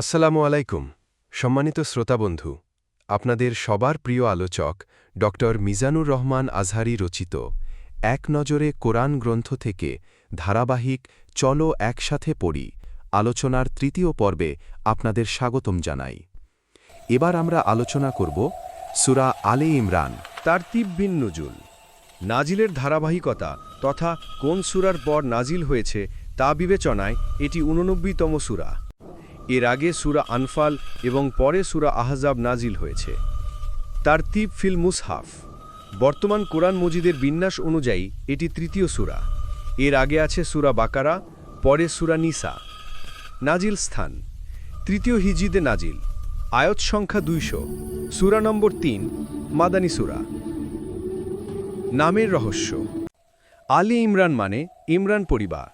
আসসালামু আলাইকুম, সম্মানিত শ্রোতাবন্ধু আপনাদের সবার প্রিয় আলোচক ড. মিজানুর রহমান আজহারি রচিত এক নজরে কোরআন গ্রন্থ থেকে ধারাবাহিক চলো একসাথে পড়ি আলোচনার তৃতীয় পর্বে আপনাদের স্বাগতম জানাই। এবার আমরা আলোচনা করব সুরা আলে ইমরান তার বিন নজুল। নাজিলের ধারাবাহিকতা তথা কোন সুরার পর নাজিল হয়েছে তা বিবেচনায় এটি উননব্বইতম সুরা। এর আগে সুরা আনফাল এবং পরে সুরা আহজাব নাজিল হয়েছে। তারতিব ফিল মুসহাফ। বর্তমান কোরআন মজিদের বিন্যাস অনুযায়ী এটি তৃতীয় সুরা। এর আগে আছে সুরা বাকারা, পরে সুরা নিসা। নাজিল স্থান। তৃতীয় হিজিদে নাজিল আয়ত সংখ্যা দুইশো। সুরা নম্বর তিন, মাদানী সুরা। নামের রহস্য। আলী ইমরান মানে ইমরান পরিবার।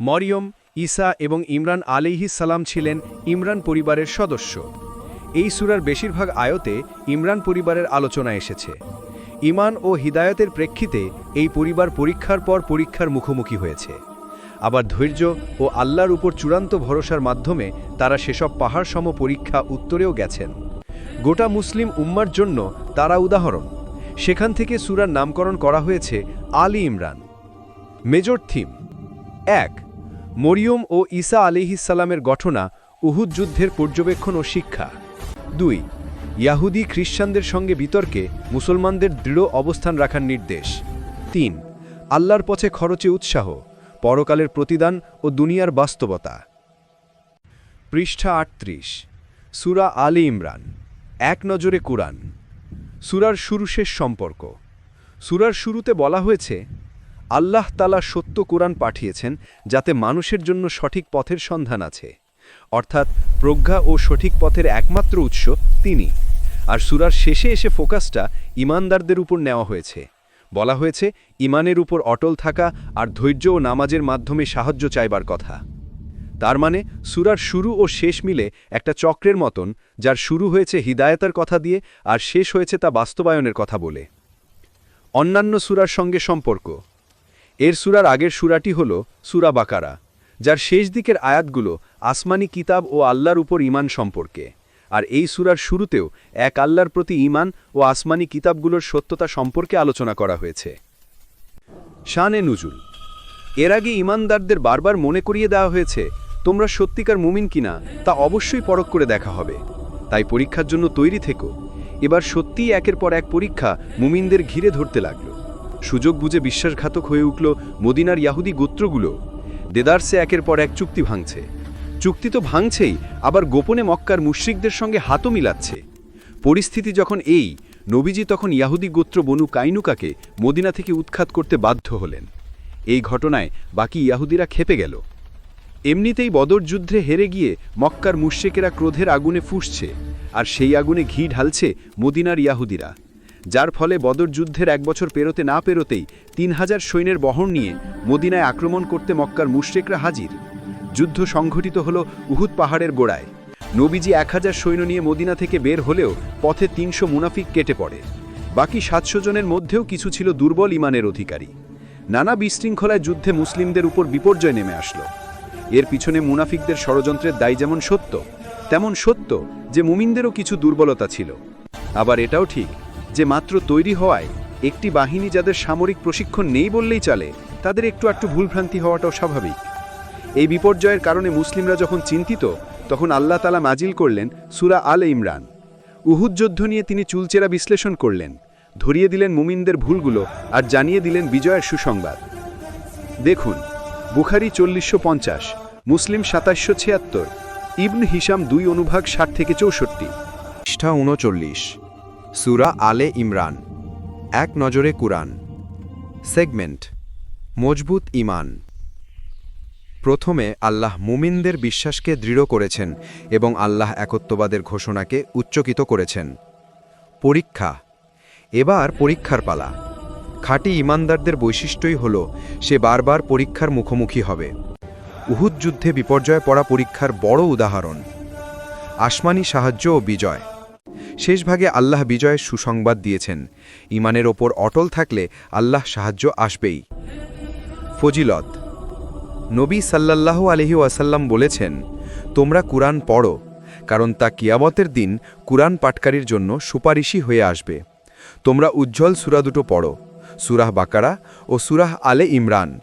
মরিয়ম ঈসা এবং ইমরান সালাম ছিলেন ইমরান পরিবারের সদস্য। এই সুরার বেশিরভাগ আয়তে ইমরান পরিবারের আলোচনা এসেছে। ইমান ও হিদায়তের প্রেক্ষিতে এই পরিবার পরীক্ষার পর পরীক্ষার মুখোমুখি হয়েছে। আবার ধৈর্য ও আল্লাহর উপর চূড়ান্ত ভরসার মাধ্যমে তারা সেসব পাহাড়সম পরীক্ষা উত্তরেও গেছেন। গোটা মুসলিম উম্মার জন্য তারা উদাহরণ। সেখান থেকে সুরার নামকরণ করা হয়েছে আলী ইমরান। Major theme. এক মরিয়ম ও ঈসা আলিহিসাল্লামের ঘটনা উহুদ যুদ্ধের পর্যবেক্ষণ ও শিক্ষা। দুই, ইয়াহুদি খ্রিস্টানদের সঙ্গে বিতর্কে মুসলমানদের দৃঢ় অবস্থান রাখার নির্দেশ। তিন, আল্লাহর পথে খরচে উৎসাহ, পরকালের প্রতিদান ও দুনিয়ার বাস্তবতা। পৃষ্ঠা আটত্রিশ, সুরা আলী ইমরান, এক নজরে কুরআন। সুরার শুরু শেষ সম্পর্ক। সুরার শুরুতে বলা হয়েছে আল্লাহ তালা সত্য কোরআন পাঠিয়েছেন যাতে মানুষের জন্য সঠিক পথের সন্ধান আছে। অর্থাৎ প্রজ্ঞা ও সঠিক পথের একমাত্র উৎস তিনি। আর সুরার শেষে এসে ফোকাসটা ইমানদারদের উপর নেওয়া হয়েছে। বলা হয়েছে, ইমানের উপর অটল থাকা আর ধৈর্য ও নামাজের মাধ্যমে সাহায্য চাইবার কথা। তার মানে সুরার শুরু ও শেষ মিলে একটা চক্রের মতন, যার শুরু হয়েছে হিদায়তার কথা দিয়ে আর শেষ হয়েছে তা বাস্তবায়নের কথা বলে। অন্যান্য সুরার সঙ্গে সম্পর্ক। এর সুরার আগের সুরাটি হল সুরা বাকারা, যার শেষ দিকের আয়াতগুলো আসমানি কিতাব ও আল্লাহর উপর ইমান সম্পর্কে। আর এই সুরার শুরুতেও এক আল্লাহর প্রতি ইমান ও আসমানি কিতাবগুলোর সত্যতা সম্পর্কে আলোচনা করা হয়েছে। শানে নুজুল, এর আগে ইমানদারদের বারবার মনে করিয়ে দেওয়া হয়েছে, তোমরা সত্যিকার মুমিন কিনা তা অবশ্যই পরখ করে দেখা হবে। তাই পরীক্ষার জন্য তৈরি থেকো। এবার সত্যিই একের পর এক পরীক্ষা মুমিনদের ঘিরে ধরতে লাগল। সুযোগ বুঝে বিশ্বাসঘাতক হয়ে উঠল মদিনার ইয়াহুদি গোত্রগুলো। দেদারসে একের পর এক চুক্তি ভাঙছে। চুক্তি তো ভাঙছেই, আবার গোপনে মক্কার মুশ্রিকদের সঙ্গে হাতও মিলাচ্ছে। পরিস্থিতি যখন এই, নবীজি তখন ইয়াহুদি গোত্র বনু কাইনুকাকে মদিনা থেকে উৎখাত করতে বাধ্য হলেন। এই ঘটনায় বাকি ইয়াহুদিরা খেপে গেল। এমনিতেই বদর যুদ্ধে হেরে গিয়ে মক্কার মুশ্রিকেরা ক্রোধের আগুনে ফুসছে, আর সেই আগুনে ঘি ঢালছে মদিনার ইয়াহুদিরা। যার ফলে বদর যুদ্ধের এক বছর পেরোতে না পেরোতেই তিন হাজার সৈন্যের বহর নিয়ে মদিনায় আক্রমণ করতে মক্কার মুশ্রেকরা হাজির। যুদ্ধ সংঘটিত হল উহুদ পাহাড়ের গোড়ায়। নবীজি এক হাজার সৈন্য নিয়ে মদিনা থেকে বের হলেও পথে তিনশো মুনাফিক কেটে পড়ে। বাকি সাতশো জনের মধ্যেও কিছু ছিল দুর্বল ইমানের অধিকারী। নানা বিশৃঙ্খলায় যুদ্ধে মুসলিমদের উপর বিপর্যয় নেমে আসলো। এর পিছনে মুনাফিকদের ষড়যন্ত্রের দায় যেমন সত্য, তেমন সত্য যে মুমিনদেরও কিছু দুর্বলতা ছিল। আবার এটাও ঠিক যে মাত্র তৈরি হওয়ায় একটি বাহিনী যাদের সামরিক প্রশিক্ষণ নেই বললেই চলে, তাদের একটু একটু ভুলভ্রান্তি হওয়াটাও স্বাভাবিক। এই বিপর্যয়ের কারণে মুসলিমরা যখন চিন্তিত, তখন আল্লাহ তালা মাজিল করলেন সুরা আল ইমরান। উহুদ যুদ্ধ নিয়ে তিনি চুলচেরা বিশ্লেষণ করলেন, ধরিয়ে দিলেন মুমিনদের ভুলগুলো আর জানিয়ে দিলেন বিজয়ের সুসংবাদ। দেখুন, বুখারি চল্লিশশো পঞ্চাশ, মুসলিম সাতাশশো ছিয়াত্তর, ইবন হিসাম দুই অনুভাগ ষাট থেকে চৌষট্টি। পৃষ্ঠা উনচল্লিশ। সুরা আলে ইমরান, এক নজরে কুরআন। সেগমেন্ট, মজবুত ইমান। প্রথমে আল্লাহ মুমিনদের বিশ্বাসকে দৃঢ় করেছেন এবং আল্লাহ একত্ববাদের ঘোষণাকে উচ্চকিত করেছেন। পরীক্ষা, এবার পরীক্ষার পালা। খাঁটি ইমানদারদের বৈশিষ্ট্যই হল, সে বারবার পরীক্ষার মুখোমুখি হবে। উহুদ যুদ্ধে বিপর্যয় পড়া পরীক্ষার বড় উদাহরণ। আসমানি সাহায্য ও বিজয়। শেষ ভাগে আল্লাহ বিজয়ের সুসংবাদ দিয়েছেন। ইমানের ওপর অটল থাকলে আল্লাহ সাহায্য আসবেই। ফজিলত। নবী সাল্লাল্লাহু আলহি ওয়াসাল্লাম বলেছেন, তোমরা কুরআন পড়ো, কারণ তা কিয়ামতের দিন কুরআন পাটকারীর জন্য সুপারিশই হয়ে আসবে। তোমরা উজ্জ্বল সুরা দুটো পড়ো, সুরাহ বাকারা ও সুরাহ আলে ইমরান।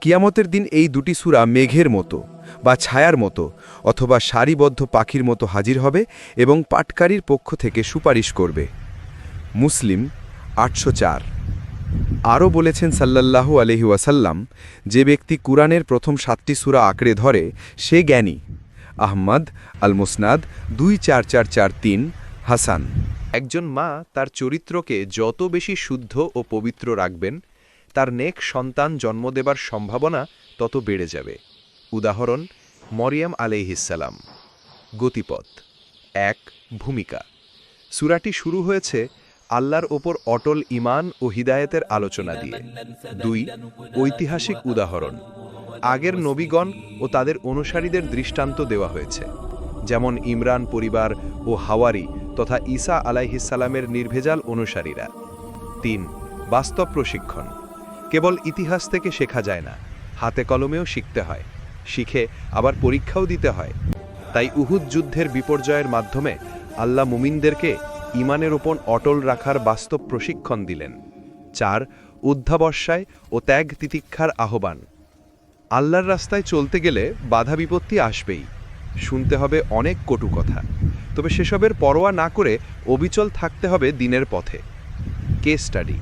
কিয়ামতের দিন এই দুটি সুরা মেঘের মতো। বা ছায়ার মতো অথবা সারিবদ্ধ পাখির মতো হাজির হবে এবং পাটকারীর পক্ষ থেকে সুপারিশ করবে। মুসলিম আটশো চার। আরও বলেছেন সাল্লাল্লাহু আলহি ওয়াসাল্লাম, যে ব্যক্তি কুরআনের প্রথম সাতটি সূরা আঁকড়ে ধরে, সে জ্ঞানী। আহমদ আল মুসনাদ দুই চার চার চার তিন, হাসান। একজন মা তার চরিত্রকে যত বেশি শুদ্ধ ও পবিত্র রাখবেন, তার নেক সন্তান জন্ম দেবার সম্ভাবনা তত বেড়ে যাবে। উদাহরণ, মরিয়াম আলাইহিসালাম গতিপথ, এক, ভূমিকা। সুরাটি শুরু হয়েছে আল্লাহর ওপর অটল ইমান ও হিদায়েতের আলোচনা দিয়ে। দুই, ঐতিহাসিক উদাহরণ। আগের নবীগণ ও তাদের অনুসারীদের দৃষ্টান্ত দেওয়া হয়েছে। যেমন ইমরান পরিবার ও হাওয়ারি তথা ঈসা আলাইহিসালামের নির্ভেজাল অনুসারীরা। তিন, বাস্তব প্রশিক্ষণ। কেবল ইতিহাস থেকে শেখা যায় না, হাতে কলমেও শিখতে হয়। শিখে আবার পরীক্ষাও দিতে হয়। তাই উহুদ যুদ্ধের বিপর্যয়ের মাধ্যমে আল্লাহ মুমিনদেরকে ইমানের ওপর অটল রাখার বাস্তব প্রশিক্ষণ দিলেন। চার উদ্ধাবস্যায় ও ত্যাগ তিতিক্ষার আহ্বান। আল্লাহর রাস্তায় চলতে গেলে বাধা বিপত্তি আসবেই। শুনতে হবে অনেক কটু কথা। তবে সেসবের পরোয়া না করে অবিচল থাকতে হবে দিনের পথে। কেস স্টাডি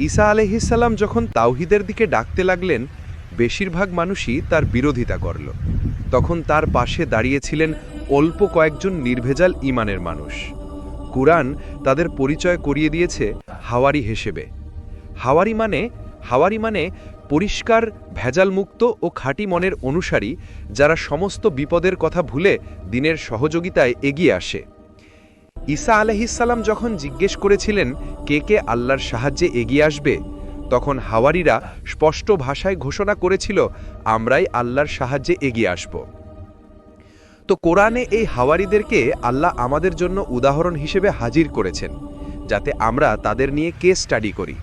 ঈসা আলহিসাল্লাম যখন তাওহিদের দিকে ডাকতে লাগলেন বেশিরভাগ মানুষই তার বিরোধিতা করল। তখন তার পাশে দাঁড়িয়েছিলেন অল্প কয়েকজন নির্ভেজাল ইমানের মানুষ। কুরআন তাদের পরিচয় করিয়ে দিয়েছে হাওয়ারি হিসেবে। হাওয়ারি মানে হাওয়ারি মানে পরিষ্কার, ভেজালমুক্ত ও খাঁটি মনের অনুসারী যারা সমস্ত বিপদের কথা ভুলে দিনের সহযোগিতায় এগিয়ে আসে। ঈসা আলহিসাল্লাম যখন জিজ্ঞেস করেছিলেন, কে কে আল্লাহর সাহায্যে এগিয়ে আসবে? তখন হাওয়ারিরা স্পষ্ট ভাষায় ঘোষণা করেছিল, আমরাই আল্লাহর সাহায্যে এগিয়ে আসব। তো কোরআনে এই হাওয়ারিদেরকে আল্লাহ আমাদের জন্য উদাহরণ হিসেবে হাজির করেছেন, যাতে আমরা তাদের নিয়ে কেস স্টাডি করি।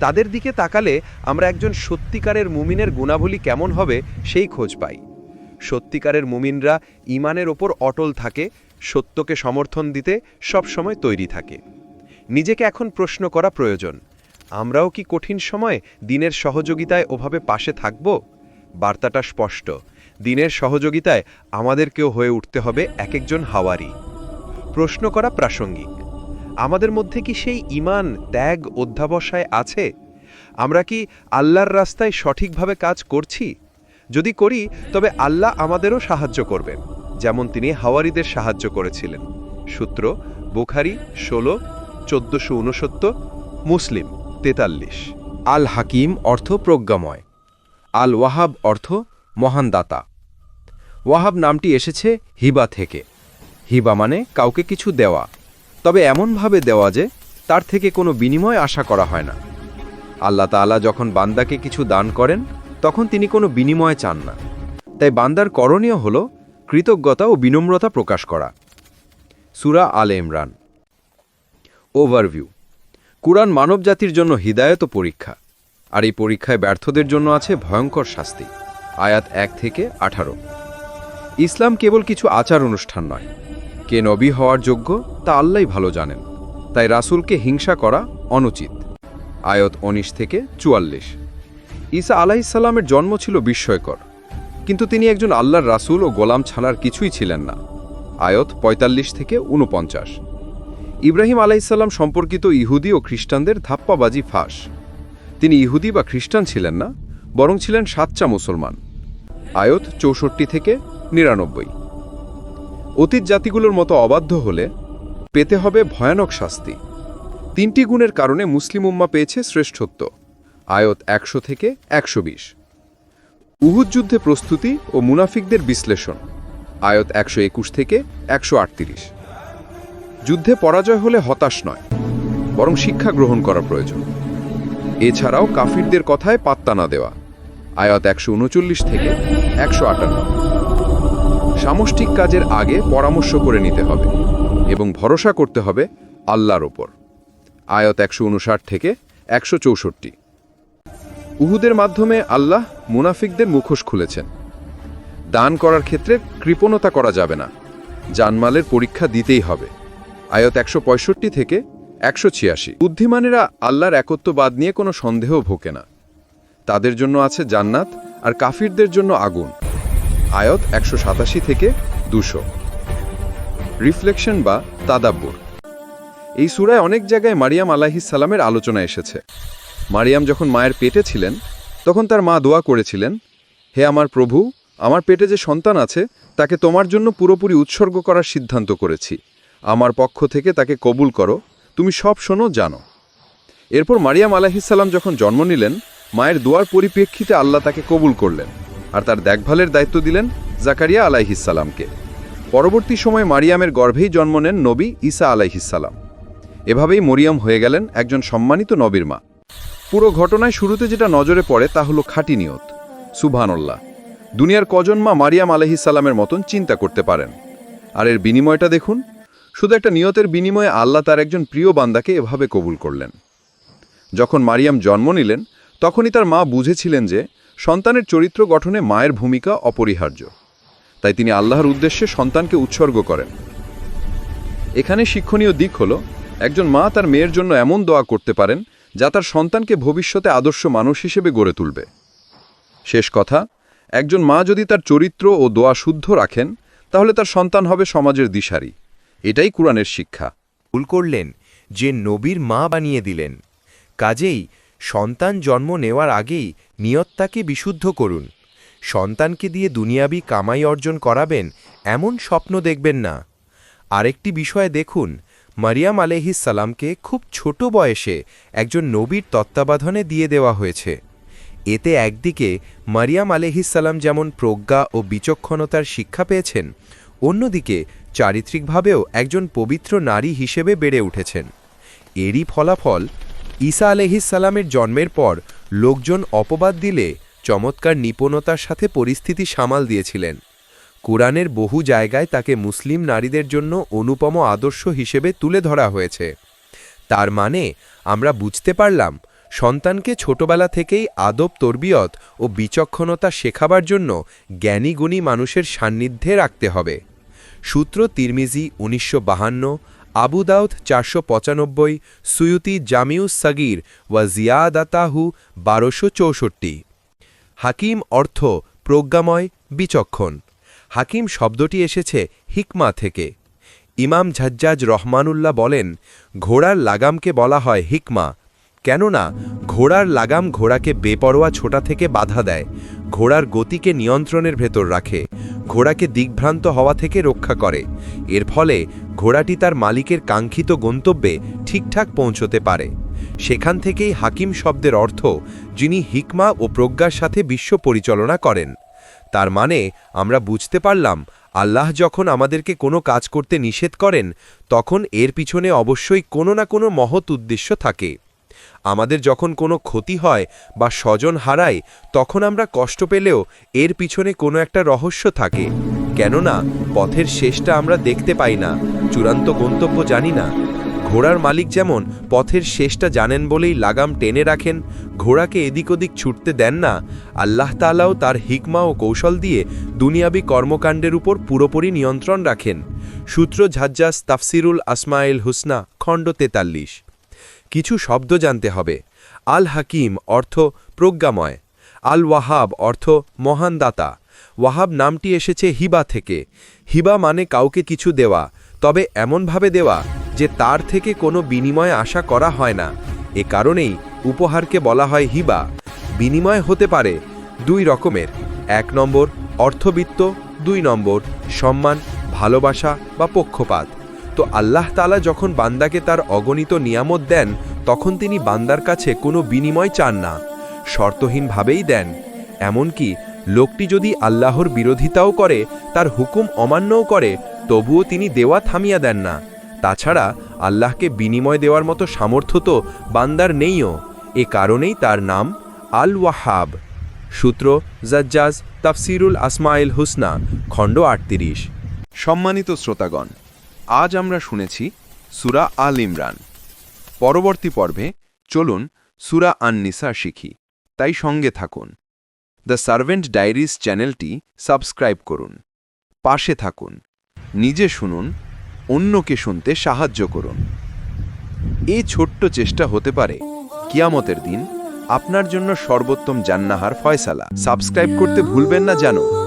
তাদের দিকে তাকালে আমরা একজন সত্যিকারের মুমিনের গুণাবলী কেমন হবে সেই খোঁজ পাই। সত্যিকারের মুমিনরা ইমানের ওপর অটল থাকে, সত্যকে সমর্থন দিতে সবসময় তৈরি থাকে। নিজেকে এখন প্রশ্ন করা প্রয়োজন আমরাও কি কঠিন সময় দিনের সহযোগিতায় ওভাবে পাশে থাকব? বার্তাটা স্পষ্ট। দিনের সহযোগিতায় আমাদেরকেও হয়ে উঠতে হবে এক একজন হাওয়ারি। প্রশ্ন করা প্রাসঙ্গিক। আমাদের মধ্যে কি সেই ইমান ত্যাগ, অধ্যাবসায় আছে? আমরা কি আল্লাহর রাস্তায় সঠিকভাবে কাজ করছি? যদি করি, তবে আল্লাহ আমাদেরও সাহায্য করবেন, যেমন তিনি হাওয়ারিদের সাহায্য করেছিলেন। সূত্র, বুখারি, ষোলো, চোদ্দশো মুসলিম। তেতাল্লিশ। আল হাকিম অর্থ প্রজ্ঞাময়। আল ওয়াহাব অর্থ মহান দাতা। ওয়াহাব নামটি এসেছে হিবা থেকে। হিবা মানে কাউকে কিছু দেওয়া। তবে এমনভাবে দেওয়া যে তার থেকে কোনো বিনিময় আশা করা হয় না। আল্লাহ তাআলা যখন বান্দাকে কিছু দান করেন, তখন তিনি কোনো বিনিময় চান না। তাই বান্দার করণীয় হল কৃতজ্ঞতা ও বিনম্রতা প্রকাশ করা। সুরা আলে ইমরান। ওভারভিউ। কুরআন মানবজাতির জন্য হিদায়ত পরীক্ষা। আর এই পরীক্ষায় ব্যর্থদের জন্য আছে ভয়ঙ্কর শাস্তি। আয়াত এক থেকে আঠারো। ইসলাম কেবল কিছু আচার অনুষ্ঠান নয়। কে নবী হওয়ার যোগ্য, তা আল্লাহই ভালো জানেন। তাই রাসূলকে হিংসা করা অনুচিত। আয়ত উনিশ থেকে চুয়াল্লিশ। ঈসা আলাহিসাল্লামের জন্ম ছিল বিস্ময়কর। কিন্তু তিনি একজন আল্লাহর রাসূল ও গোলাম ছাড়ার কিছুই ছিলেন না। আয়ত ৪৫ থেকে উনপঞ্চাশ ইব্রাহিম আলাইসাল্লাম সম্পর্কিত ইহুদি ও খ্রিস্টানদের ধাপ্পাবাজি ফাঁস। তিনি ইহুদি বা খ্রিস্টান ছিলেন না, বরং ছিলেন সাচ্চা মুসলমান। আয়ত চৌষট্টি থেকে নিরানব্বই। অতীত জাতিগুলোর মতো অবাধ্য হলে পেতে হবে ভয়ানক শাস্তি। তিনটি গুণের কারণে মুসলিম উম্মা পেয়েছে শ্রেষ্ঠত্ব। আয়ত একশো থেকে একশো বিশ। উহুদ যুদ্ধে প্রস্তুতি ও মুনাফিকদের বিশ্লেষণ। আয়ত একশো একুশ থেকে একশো আটত্রিশ। যুদ্ধে পরাজয় হলে হতাশ নয়, বরং শিক্ষা গ্রহণ করা প্রয়োজন। এছাড়াও কাফিরদের কথায় পাত্তা না দেওয়া, আয়াত একশো উনচল্লিশ থেকে একশো আটান্ন। সামষ্টিক কাজের আগে পরামর্শ করে নিতে হবে এবং ভরসা করতে হবে আল্লাহর ওপর। আয়ত একশো উনষাট থেকে একশো চৌষট্টি। উহুদের মাধ্যমে আল্লাহ মুনাফিকদের মুখোশ খুলেছেন। দান করার ক্ষেত্রে কৃপণতা করা যাবে না। জানমালের পরীক্ষা দিতেই হবে। আয়ত একশো পঁয়ষট্টি থেকে একশো ছিয়াশি। বুদ্ধিমানেরা আল্লাহর একত্ববাদ নিয়ে কোনো সন্দেহ ভোকে না। তাদের জন্য আছে জান্নাত আর কাফিরদের জন্য আগুন। আয়ত একশো সাতাশি থেকে দুশো। রিফ্লেকশন বা তাদাব্বুর। এই সুরায় অনেক জায়গায় মারিয়াম সালামের আলোচনা এসেছে। মারিয়াম যখন মায়ের পেটে ছিলেন, তখন তার মা দোয়া করেছিলেন, হে আমার প্রভু, আমার পেটে যে সন্তান আছে, তাকে তোমার জন্য পুরোপুরি উৎসর্গ করার সিদ্ধান্ত করেছি। আমার পক্ষ থেকে তাকে কবুল করো। তুমি সব শোনো, জানো। এরপর মারিয়াম আলাহিসাল্লাম যখন জন্ম নিলেন, মায়ের দোয়ার পরিপ্রেক্ষিতে আল্লাহ তাকে কবুল করলেন আর তার দেখভালের দায়িত্ব দিলেন জাকারিয়া আলাইহিসাল্লামকে পরবর্তী সময়ে মারিয়ামের গর্ভেই জন্ম নেন নবী ঈসা আলাইহিসাল্লাম এভাবেই মরিয়াম হয়ে গেলেন একজন সম্মানিত নবীর মা। পুরো ঘটনায় শুরুতে যেটা নজরে পড়ে তা হলো খাঁটি নিয়ত। সুবহানাল্লাহ। দুনিয়ার কজন মা মারিয়াম আলহিসাল্লামের মতন চিন্তা করতে পারেন। আর এর বিনিময়টা দেখুন শুধু একটা নিয়তের বিনিময়ে আল্লাহ তার একজন প্রিয় বান্দাকে এভাবে কবুল করলেন। যখন মারিয়াম জন্ম নিলেন, তখনই তার মা বুঝেছিলেন যে সন্তানের চরিত্র গঠনে মায়ের ভূমিকা অপরিহার্য। তাই তিনি আল্লাহর উদ্দেশ্যে সন্তানকে উৎসর্গ করেন। এখানে শিক্ষণীয় দিক হল, একজন মা তার মেয়ের জন্য এমন দোয়া করতে পারেন, যা তার সন্তানকে ভবিষ্যতে আদর্শ মানুষ হিসেবে গড়ে তুলবে। শেষ কথা, একজন মা যদি তার চরিত্র ও দোয়া শুদ্ধ রাখেন, তাহলে তার সন্তান হবে সমাজের দিশারি। এটাই কুরআনের শিক্ষা। ভুল করলেন, যে নবীর মা বানিয়ে দিলেন। কাজেই সন্তান জন্ম নেওয়ার আগেই নিয়ত্তাকে বিশুদ্ধ করুন। সন্তানকে দিয়ে দুনিয়াবি কামাই অর্জন করাবেন এমন স্বপ্ন দেখবেন না। আরেকটি বিষয়ে দেখুন, মারিয়াম সালামকে খুব ছোট বয়সে একজন নবীর তত্ত্বাবধানে দিয়ে দেওয়া হয়েছে। এতে একদিকে মারিয়াম আলহিসাল্লাম যেমন প্রজ্ঞা ও বিচক্ষণতার শিক্ষা পেয়েছেন, অন্যদিকে চারিত্রিকভাবেও একজন পবিত্র নারী হিসেবে বেড়ে উঠেছেন। এরই ফলাফল ঈসা আলহিসাল্লামের জন্মের পর লোকজন অপবাদ দিলে চমৎকার নিপুণতার সাথে পরিস্থিতি সামাল দিয়েছিলেন। কোরআনের বহু জায়গায় তাকে মুসলিম নারীদের জন্য অনুপম আদর্শ হিসেবে তুলে ধরা হয়েছে। তার মানে আমরা বুঝতে পারলাম, সন্তানকে ছোটবেলা থেকেই আদব, তরবিয়ত ও বিচক্ষণতা শেখাবার জন্য জ্ঞানীগুণী মানুষের সান্নিধ্যে রাখতে হবে। সূত্র তিরমিজি উনিশশো বাহান্ন, আবু দাউদ চারশো পঁচানব্বই, সুয়ুতি জামিউস সাগির ওয়া জিয়াদাতাহু বারোশো চৌষট্টি। হাকিম অর্থ প্রজ্ঞাময়, বিচক্ষণ। হাকিম শব্দটি এসেছে হিকমা থেকে। ইমাম ঝাজ্জাজ রহমানুল্লাহ বলেন, ঘোড়ার লাগামকে বলা হয় হিকমা। কেননা, ঘোড়ার লাগাম ঘোড়াকে বেপরোয়া ছোটা থেকে বাধা দেয়, ঘোড়ার গতিকে নিয়ন্ত্রণের ভেতর রাখে। ঘোড়াকে দিগ্ভ্রান্ত হওয়া থেকে রক্ষা করে। এর ফলে ঘোড়াটি তার মালিকের কাঙ্ক্ষিত গন্তব্যে ঠিকঠাক পৌঁছতে পারে। সেখান থেকেই হাকিম শব্দের অর্থ, যিনি হিকমা ও প্রজ্ঞার সাথে বিশ্ব পরিচালনা করেন। তার মানে আমরা বুঝতে পারলাম, আল্লাহ যখন আমাদেরকে কোনো কাজ করতে নিষেধ করেন, তখন এর পিছনে অবশ্যই কোনো না কোনো মহৎ উদ্দেশ্য থাকে। আমাদের যখন কোনো ক্ষতি হয় বা স্বজন হারায়, তখন আমরা কষ্ট পেলেও এর পিছনে কোনো একটা রহস্য থাকে। কেননা, পথের শেষটা আমরা দেখতে পাই না, চূড়ান্ত গন্তব্য জানি না। ঘোড়ার মালিক যেমন পথের শেষটা জানেন বলেই লাগাম টেনে রাখেন, ঘোড়াকে এদিক ওদিক ছুটতে দেন না, আল্লাহ তালাও তার হিকমা ও কৌশল দিয়ে দুনিয়াবি কর্মকাণ্ডের উপর পুরোপুরি নিয়ন্ত্রণ রাখেন। সূত্র ঝাজ্জাস তাফসিরুল আসমাইল হুসনা, খণ্ড তেতাল্লিশ। কিছু শব্দ জানতে হবে। আল হাকিম অর্থ প্রজ্ঞাময় আল ওয়াহাব অর্থ মহান দাতা ওয়াহাব নামটি এসেছে হিবা থেকে। হিবা মানে কাউকে কিছু দেওয়া, তবে এমনভাবে দেওয়া যে তার থেকে কোনো বিনিময় আশা করা হয় না। এ কারণেই উপহারকে বলা হয় হিবা। বিনিময় হতে পারে দুই রকমের, এক নম্বর অর্থবিত্ত, দুই নম্বর সম্মান, ভালোবাসা বা পক্ষপাত। তো আল্লাহ তালা যখন বান্দাকে তার অগণিত নিয়ামত দেন, তখন তিনি বান্দার কাছে কোনো বিনিময় চান না, শর্তহীনভাবেই দেন। এমনকি লোকটি যদি আল্লাহর বিরোধিতাও করে, তার হুকুম অমান্যও করে, তবুও তিনি দেওয়া থামিয়া দেন না। তাছাড়া আল্লাহকে বিনিময় দেওয়ার মতো সামর্থ্য তো বান্দার নেইও, এ কারণেই তার নাম আল ওয়াহাব সূত্র জাজ্জাজ, তাফসিরুল আসমাইল হুসনা, খণ্ড আটত্রিশ। সম্মানিত শ্রোতাগণ আজ আমরা শুনেছি সুরা আল ইমরান। পরবর্তী পর্বে চলুন সুরা আননিসা শিখি। তাই সঙ্গে থাকুন। দ্য সার্ভেন্ট ডায়েরিজ চ্যানেলটি সাবস্ক্রাইব করুন। পাশে থাকুন। নিজে শুনুন, অন্যকে শুনতে সাহায্য করুন। এই ছোট্ট চেষ্টা হতে পারে কিয়ামতের দিন। আপনার জন্য সর্বোত্তম জান্নাহার ফয়সালা। সাবস্ক্রাইব করতে ভুলবেন না জানো